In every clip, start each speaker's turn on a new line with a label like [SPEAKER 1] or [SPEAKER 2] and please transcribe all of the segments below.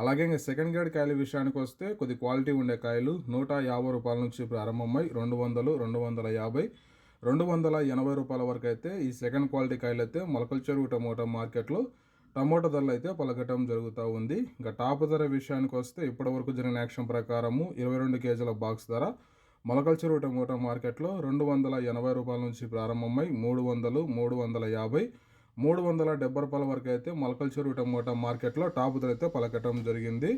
[SPEAKER 1] అలాగే ఇంకా second grade కాయల విషయానికి వస్తే కొద్ది క్వాలిటీ ఉండే కాయలు నూట యాభై రూపాయల నుంచి ప్రారంభమై రెండు వందలు రెండు వందల యాభై రెండు వందల ఎనభై రూపాయల వరకు అయితే ఈ సెకండ్ క్వాలిటీ కాయలు అయితే మొలకల చెరువు టమోటా మార్కెట్లో టమోటా ధరలు అయితే పలకటం జరుగుతూ ఉంది. ఇంకా టాప్ ధర విషయానికి వస్తే ఇప్పటివరకు జరిగిన యాక్షన్ ప్రకారము ఇరవై రెండు కేజీల బాక్స్ ధర మొలకల చెరువు టమోటా మార్కెట్లో రెండు వందల ఎనభై రూపాయల నుంచి ప్రారంభమై మూడు వందలు మూడు వందల యాభై మూడు వందల డెబ్బై రూపాయల వరకు అయితే మొలకల చెరువు టమోటా మార్కెట్లో టాప్ ధర అయితే పలకటం జరిగింది.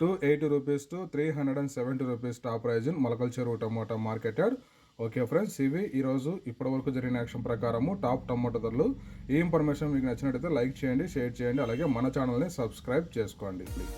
[SPEAKER 1] Two eighty rupees to three hundred and seventy rupees top price in Molakala Cheruvu tomato marketed. Okay friends ఇవి ఈరోజు ఇప్పటివరకు జరిగిన యాక్షన్ ప్రకారము టాప్ టమోటా ధరలు. ఈ ఇన్ఫర్మేషన్ మీకు నచ్చినట్టయితే లైక్ చేయండి షేర్ చేయండి అలాగే మన ఛానల్ని సబ్స్క్రైబ్ చేసుకోండి ప్లీజ్.